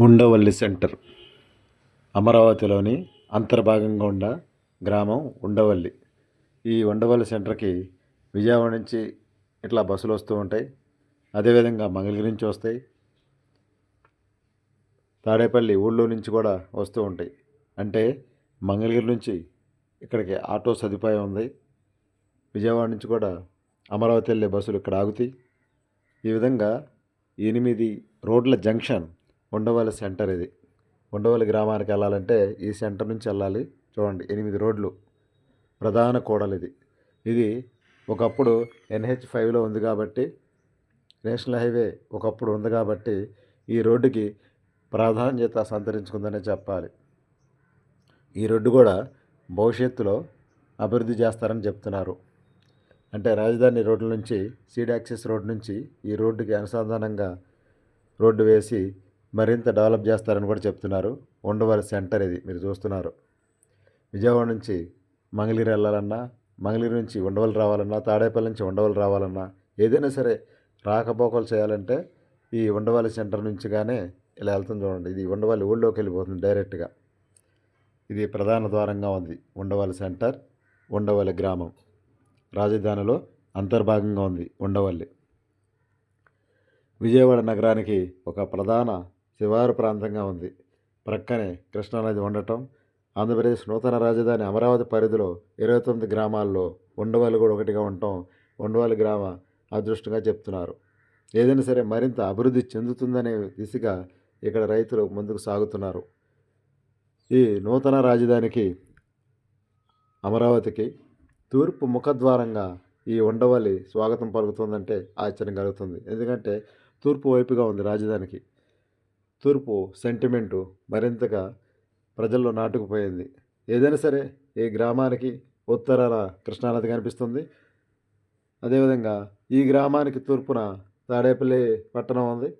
Undavalli centre అమరావతిలోని అంతర్భాగంగా ఉన్న గ్రామం ఉండవల్లి. ఈ ఉండవల్లి సెంటర్కి విజయవాడ నుంచి ఇట్లా బస్సులు వస్తూ ఉంటాయి. అదేవిధంగా మంగళగిరి నుంచి వస్తాయి. తాడేపల్లి ఊళ్ళో నుంచి కూడా వస్తూ ఉంటాయి. అంటే మంగళగిరి నుంచి ఇక్కడికి ఆటో సదుపాయం ఉంది. విజయవాడ నుంచి కూడా అమరావతి వెళ్ళే బస్సులు ఇక్కడ ఆగుతాయి. ఈ విధంగా ఎనిమిది రోడ్ల జంక్షన్ ఉండవల్లి సెంటర్ ఇది. ఉండవల్లి గ్రామానికి వెళ్ళాలంటే ఈ సెంటర్ నుంచి వెళ్ళాలి. చూడండి ఎనిమిది రోడ్లు. ప్రధాన కూడలి ఇది. ఇది ఒకప్పుడు ఎన్హెచ్ ఫైవ్లో ఉంది కాబట్టి నేషనల్ హైవే ఒకప్పుడు ఉంది కాబట్టి ఈ రోడ్డుకి ప్రాధాన్యత సంతరించుకుందనే చెప్పాలి. ఈ రోడ్డు కూడా భవిష్యత్తులో అభివృద్ధి చేస్తారని చెప్తున్నారు. అంటే రాజధాని రోడ్ల నుంచి సీడ్ యాక్సెస్ రోడ్ నుంచి ఈ రోడ్డుకి అనుసంధానంగా రోడ్డు వేసి మరింత డెవలప్ చేస్తారని కూడా చెప్తున్నారు. ఉండవల్లి సెంటర్ ఇది మీరు చూస్తున్నారు. విజయవాడ నుంచి మంగళగిరి వెళ్ళాలన్నా మంగళగిరి నుంచి ఉండవల్లి రావాలన్నా తాడేపల్లి నుంచి ఉండవల్లి రావాలన్నా ఏదైనా సరే రాకపోకలు చేయాలంటే ఈ ఉండవల్లి సెంటర్ నుంచి కానీ ఇలా వెళ్తుంది చూడండి. ఇది ఉండవల్లి ఊళ్ళోకి వెళ్ళిపోతుంది డైరెక్ట్గా. ఇది ప్రధాన ద్వారంగా ఉంది ఉండవల్లి సెంటర్ ఉండవల్లి గ్రామం. రాజధానిలో అంతర్భాగంగా ఉంది ఉండవల్లి. విజయవాడ నగరానికి ఒక ప్రధాన శివారు ప్రాంతంగా ఉంది. ప్రక్కనే కృష్ణానది ఉండటం ఆంధ్రప్రదేశ్ నూతన రాజధాని అమరావతి పరిధిలో ఇరవై తొమ్మిది గ్రామాల్లో ఉండవల్లి కూడా ఒకటిగా ఉండటం ఉండవల్లి గ్రామ అదృష్టంగా చెప్తున్నారు. ఏదైనా సరే మరింత అభివృద్ధి చెందుతుందనే దిశగా ఇక్కడ రైతులు ముందుకు సాగుతున్నారు. ఈ నూతన రాజధానికి అమరావతికి తూర్పు ముఖద్వారంగా ఈ ఉండవల్లి స్వాగతం పలుకుతుందంటే ఆశ్చర్యం కలుగుతుంది. ఎందుకంటే తూర్పు వైపుగా ఉంది రాజధానికి. తూర్పు సెంటిమెంటు మరింతగా ప్రజల్లో నాటుకుపోయింది. ఏదైనా సరే ఈ గ్రామానికి ఉత్తరాన కృష్ణానది కనిపిస్తుంది. అదేవిధంగా ఈ గ్రామానికి తూర్పున తాడేపల్లి పట్టణం ఉంది.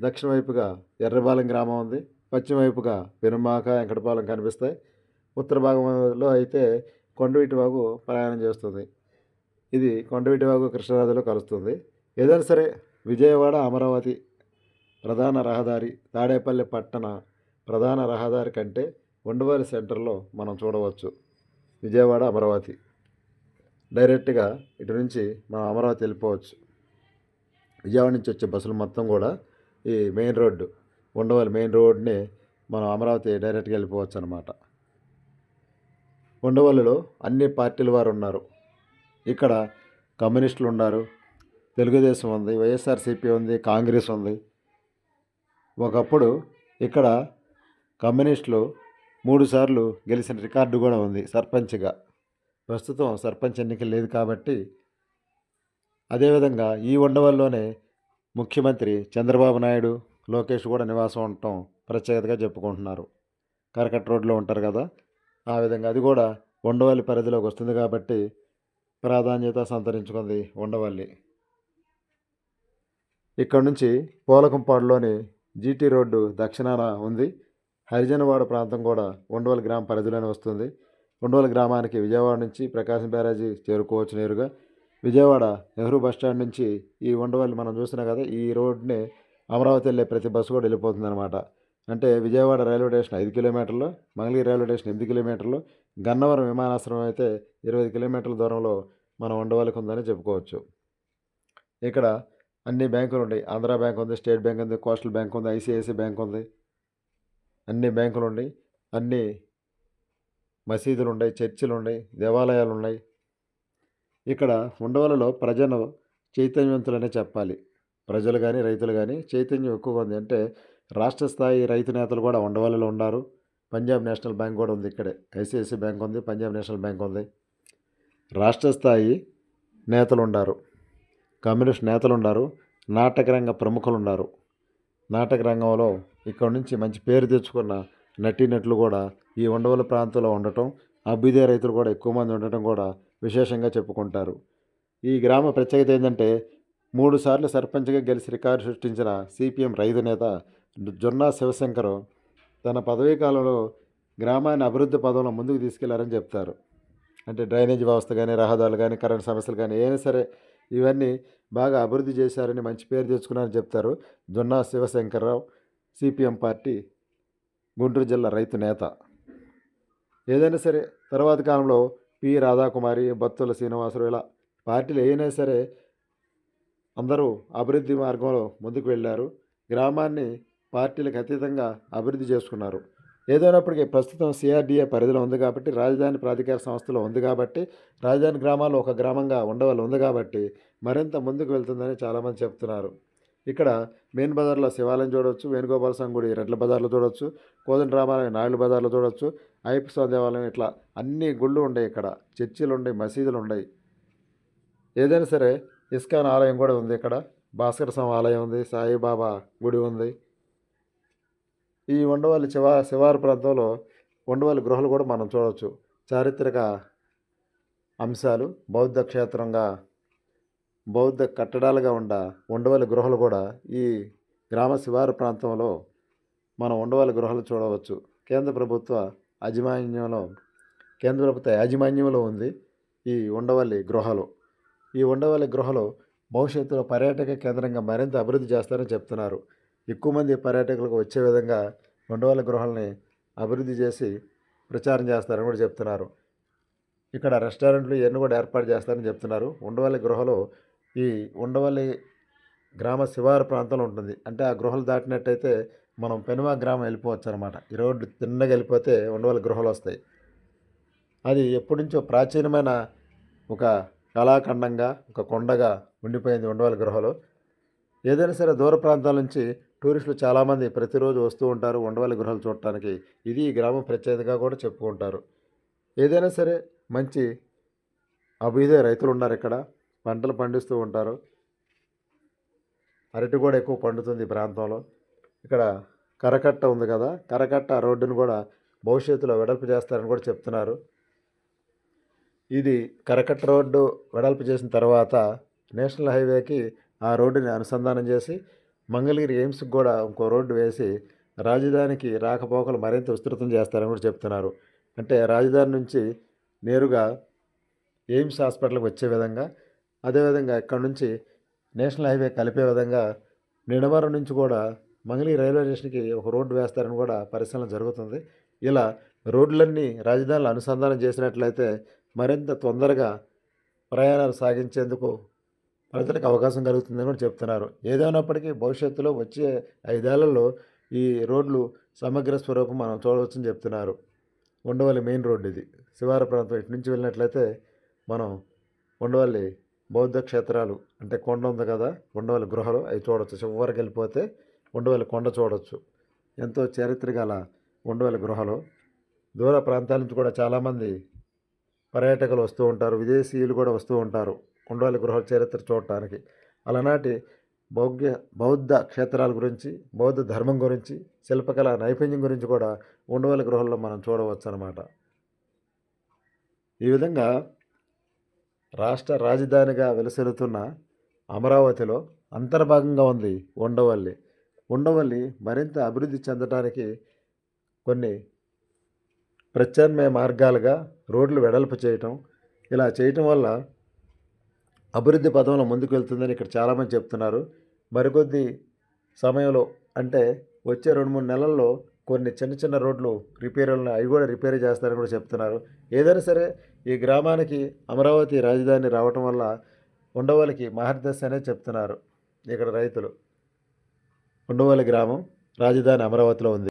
దక్షిణ వైపుగా ఎర్రబాలెం గ్రామం ఉంది. పశ్చిమ వైపుగా పెనుమాక వెంకటపాలెం కనిపిస్తాయి. ఉత్తర భాగంలో అయితే కొండవీటి వాగు ప్రయాణం చేస్తుంది. ఇది కొండవీటి వాగు కృష్ణానదిలో కలుస్తుంది. ఏదైనా సరే విజయవాడ అమరావతి ప్రధాన రహదారి తాడేపల్లి పట్టణ ప్రధాన రహదారి కంటే ఉండవల్లి సెంటర్లో మనం చూడవచ్చు. విజయవాడ అమరావతి. డైరెక్ట్గా ఇటు నుంచి మనం అమరావతి వెళ్ళిపోవచ్చు. విజయవాడ నుంచి వచ్చే బస్సులు మొత్తం కూడా ఈ మెయిన్ రోడ్డు ఉండవల్లి మెయిన్ రోడ్ని మనం అమరావతి డైరెక్ట్గా వెళ్ళిపోవచ్చు అనమాట ఉండవల్లిలో అన్ని పార్టీల వారు ఉన్నారు. ఇక్కడ కమ్యూనిస్టులు ఉన్నారు తెలుగుదేశం ఉంది వైఎస్ఆర్సీపీ ఉంది కాంగ్రెస్ ఉంది ఒకప్పుడు ఇక్కడ కమ్యూనిస్టులు మూడుసార్లు గెలిచిన రికార్డు కూడా ఉంది సర్పంచ్గా. ప్రస్తుతం సర్పంచ్ ఎన్నిక లేదు కాబట్టి అదేవిధంగా ఈ ఉండవల్లిలోనే ముఖ్యమంత్రి చంద్రబాబు నాయుడు లోకేష్ కూడా నివాసం ఉండటం ప్రత్యేకతగా చెప్పుకుంటున్నారు. కరకట్ రోడ్లో ఉంటారు కదా ఆ విధంగా అది కూడా ఉండవల్లి పరిధిలోకి వస్తుంది కాబట్టి ప్రాధాన్యత సంతరించుకుంది ఉండవల్లి. ఇక్కడ నుంచి పోలకంపాడులోని జీటీ రోడ్డు దక్షిణాన ఉంది. హరిజనవాడ ప్రాంతం కూడా ఉండవల గ్రామ పరిధిలోనే వస్తుంది. ఉండవల గ్రామానికి విజయవాడ నుంచి ప్రకాశం బ్యారేజీ చేరుకోవచ్చు నేరుగా. విజయవాడ నెహ్రూ బస్ స్టాండ్ నుంచి ఈ ఉండవల్లి మనం చూసినా కదా ఈ రోడ్ని అమరావతి వెళ్ళే ప్రతి బస్సు కూడా వెళ్ళిపోతుంది అనమాట అంటే విజయవాడ రైల్వే స్టేషన్ ఐదు కిలోమీటర్లు మంగళగిరి రైల్వే స్టేషన్ ఎనిమిది కిలోమీటర్లు గన్నవరం విమానాశ్రయం అయితే ఇరవై కిలోమీటర్ల దూరంలో మనం ఉండవలకి ఉందని చెప్పుకోవచ్చు. ఇక్కడ అన్ని బ్యాంకులు ఉన్నాయి ఆంధ్రా బ్యాంక్ ఉంది స్టేట్ బ్యాంక్ ఉంది కోస్టల్ బ్యాంక్ ఉంది ఐసిఐసి బ్యాంక్ ఉంది. అన్ని బ్యాంకులు ఉన్నాయి అన్ని మసీదులు ఉన్నాయి చర్చిలు ఉన్నాయి దేవాలయాలు ఉన్నాయి. ఇక్కడ ఉండవలలో ప్రజలు చైతన్యవంతులనే చెప్పాలి. ప్రజలు కానీ రైతులు కానీ చైతన్యం ఎక్కువగా ఉంది అంటే రాష్ట్ర స్థాయి రైతు నేతలు కూడా ఉండవలలో ఉన్నారు. పంజాబ్ నేషనల్ బ్యాంక్ కూడా ఉంది ఇక్కడే. ఐసిఐసి బ్యాంక్ ఉంది పంజాబ్ నేషనల్ బ్యాంక్ ఉంది. రాష్ట్ర స్థాయి నేతలు ఉన్నారు. కమ్యూనిస్ట్ నేతలు ఉన్నారు నాటకరంగ ప్రముఖులు ఉన్నారు నాటక రంగంలో ఇక్కడ నుంచి మంచి పేరు తెచ్చుకున్న నటీనటులు కూడా ఈ ఉండవల్లి ప్రాంతంలో ఉండటం అభ్యుదయ రైతులు కూడా ఎక్కువ మంది ఉండటం కూడా విశేషంగా చెప్పుకుంటారు. ఈ గ్రామ ప్రత్యేకత ఏంటంటే మూడు సార్లు సర్పంచ్గా గెలిచి రికార్డు సృష్టించిన సిపిఎం రైతు నేత జొన్నా శివశంకర్ తన పదవీ కాలంలో గ్రామాన్ని అభివృద్ధి పదంలో ముందుకు తీసుకెళ్ళారని చెప్తారు. అంటే డ్రైనేజ్ వ్యవస్థ కానీ రహదారులు కానీ కరెంట్ సమస్యలు కానీ ఏమైనా సరే ఇవన్నీ బాగా అభివృద్ధి చేశారని మంచి పేరు తెచ్చుకున్నారని చెప్తారు జొన్నా శివశంకర్రావు సిపిఎం పార్టీ గుంటూరు జిల్లా రైతు నేత. ఏదైనా సరే తర్వాత కాలంలో పి రాధాకుమారి బత్తుల శ్రీనివాసరావు ఇలా పార్టీలు అయినా సరే అందరూ అభివృద్ధి మార్గంలో ముందుకు వెళ్ళారు. గ్రామాన్ని పార్టీలకు అతీతంగా అభివృద్ధి చేసుకున్నారు. ఏదైనప్పటికీ ప్రస్తుతం సిఆర్డీఏ పరిధిలో ఉంది కాబట్టి రాజధాని ప్రాధికార సంస్థలో ఉంది కాబట్టి రాజధాని గ్రామాల్లో ఒక గ్రామంగా ఉండవల్లి ఉంది కాబట్టి మరింత ముందుకు వెళ్తుందని చాలామంది చెప్తున్నారు. ఇక్కడ మెయిన్ బజార్లో శివాలయం చూడవచ్చు వేణుగోపాల స్వామి గుడి రెడ్ల బజార్లో చూడవచ్చు కోదండ రామాలయం నాయుడు బజార్లో చూడవచ్చు అయ్యప్ప స్వామి దేవాలయం ఇట్లా అన్ని గుళ్ళు ఉన్నాయి ఇక్కడ చర్చిలు ఉన్నాయి మసీదులు ఉన్నాయి ఏదైనా సరే ఇస్కాన్ ఆలయం కూడా ఉంది ఇక్కడ భాస్కర స్వామి ఆలయం ఉంది సాయిబాబా గుడి ఉంది. ఈ ఉండవల్లి శివ శివారు ప్రాంతంలో ఉండవల్లి గృహాలు కూడా మనం చూడవచ్చు. చారిత్రక అంశాలు బౌద్ధ క్షేత్రంగా బౌద్ధ కట్టడాలుగా ఉన్న ఉండవల్లి గృహాలు కూడా ఈ గ్రామ శివారు ప్రాంతంలో మనం ఉండవల్లి గృహాలు చూడవచ్చు. కేంద్ర ప్రభుత్వ యాజమాన్యంలో కేంద్ర ప్రభుత్వ యాజమాన్యంలో ఉంది ఈ ఉండవల్లి గృహలు. ఈ ఉండవల్లి గృహలు భవిష్యత్తులో పర్యాటక కేంద్రంగా మరింత అభివృద్ధి చేస్తారని చెప్తున్నారు. ఎక్కువ మంది పర్యాటకులకు వచ్చే విధంగా ఉండవల్లి గృహాలని అభివృద్ధి చేసి ప్రచారం చేస్తారని కూడా చెప్తున్నారు. ఇక్కడ రెస్టారెంట్లు ఇవన్నీ కూడా ఏర్పాటు చేస్తారని చెప్తున్నారు. ఉండవల్లి గృహలో ఈ ఉండవల్లి గ్రామ శివారు ప్రాంతంలో ఉంటుంది. అంటే ఆ గృహలు దాటినట్టయితే మనం పెనుమా గ్రామం వెళ్ళిపోవచ్చు అనమాట ఈ రోడ్డు తిన్నగా వెళ్ళిపోతే ఉండవల్లి గృహలు వస్తాయి. అది ఎప్పటి నుంచో ప్రాచీనమైన ఒక కళాఖండంగా ఒక కొండగా ఉండిపోయింది ఉండవల్లి గృహలు. ఏదైనా సరే దూర ప్రాంతాల నుంచి టూరిస్టులు చాలామంది ప్రతిరోజు వస్తూ ఉంటారు ఉండవల్లి గృహాలు చూడటానికి. ఇది ఈ గ్రామం ప్రత్యేకతగా కూడా చెప్పుకుంటారు. ఏదైనా సరే మంచి అభ్యుదయ రైతులు ఉన్నారు ఇక్కడ. పంటలు పండిస్తూ ఉంటారు. అరటి కూడా ఎక్కువ పండుతుంది ఈ ప్రాంతంలో. ఇక్కడ కరకట్ట ఉంది కదా కరకట్ట రోడ్డును కూడా భవిష్యత్తులో వెడల్పు చేస్తారని కూడా చెప్తున్నారు. ఇది కరకట్ట రోడ్డు వెడల్పు చేసిన తర్వాత నేషనల్ హైవేకి ఆ రోడ్డుని అనుసంధానం చేసి మంగళగిరి ఎయిమ్స్కి కూడా ఇంకో రోడ్డు వేసి రాజధానికి రాకపోకలు మరింత విస్తృతం చేస్తారని కూడా చెప్తున్నారు. అంటే రాజధాని నుంచి నేరుగా ఎయిమ్స్ హాస్పిటల్కి వచ్చే విధంగా అదేవిధంగా ఇక్కడ నుంచి నేషనల్ హైవే కలిపే విధంగా నిడమరం నుంచి కూడా మంగళగిరి రైల్వే స్టేషన్కి ఒక రోడ్డు వేస్తారని కూడా పరిశీలన జరుగుతుంది. ఇలా రోడ్లన్నీ రాజధానిలో అనుసంధానం చేసినట్లయితే మరింత తొందరగా ప్రయాణాలు సాగించేందుకు ప్రజలకు అవకాశం కలుగుతుందని కూడా చెప్తున్నారు. ఏదైనప్పటికీ భవిష్యత్తులో వచ్చే ఐదేళ్ళలో ఈ రోడ్లు సమగ్ర స్వరూపం మనం చూడవచ్చని చెప్తున్నారు. ఉండవల్లి మెయిన్ రోడ్డు ఇది. శివార ప్రాంతం ఇటు నుంచి వెళ్ళినట్లయితే మనం ఉండవల్లి బౌద్ధ క్షేత్రాలు అంటే కొండ ఉంది కదా ఉండవల్లి గృహలు అవి చూడవచ్చు చివరికి వెళ్ళిపోతే ఉండవల్లి కొండ చూడవచ్చు ఎంతో చరిత్ర గల ఉండవల్లి గృహలు. దూర ప్రాంతాల నుంచి కూడా చాలామంది పర్యాటకులు వస్తూ ఉంటారు. విదేశీయులు కూడా వస్తూ ఉంటారు. ఉండవల్లి గృహ చరిత్ర చూడటానికి. అలనాటి భౌగ్య బౌద్ధ క్షేత్రాల గురించి బౌద్ధ ధర్మం గురించి శిల్పకళ నైపుణ్యం గురించి కూడా ఉండవల్లి గృహాల్లో మనం చూడవచ్చు అన్నమాట ఈ విధంగా రాష్ట్ర రాజధానిగా వెలుసెలుతున్న అమరావతిలో అంతర్భాగంగా ఉంది ఉండవల్లి. ఉండవల్లి మరింత అభివృద్ధి చెందడానికి కొన్ని ప్రత్యామ్నాయ మార్గాలుగా రోడ్లు వెడల్పు చేయటం ఇలా చేయటం వల్ల అభివృద్ధి పదంలో ముందుకు వెళ్తుందని ఇక్కడ చాలామంది చెప్తున్నారు. మరికొద్ది సమయంలో అంటే వచ్చే రెండు మూడు నెలల్లో కొన్ని చిన్న చిన్న రోడ్లు రిపేర్ అవి కూడా రిపేర్ చేస్తారని కూడా చెప్తున్నారు. ఏదైనా సరే ఈ గ్రామానికి అమరావతి రాజధాని రావటం వల్ల ఉండవల్లికి మహర్దశ అనే చెప్తున్నారు ఇక్కడ రైతులు. ఉండవల్లి గ్రామం రాజధాని అమరావతిలో ఉంది.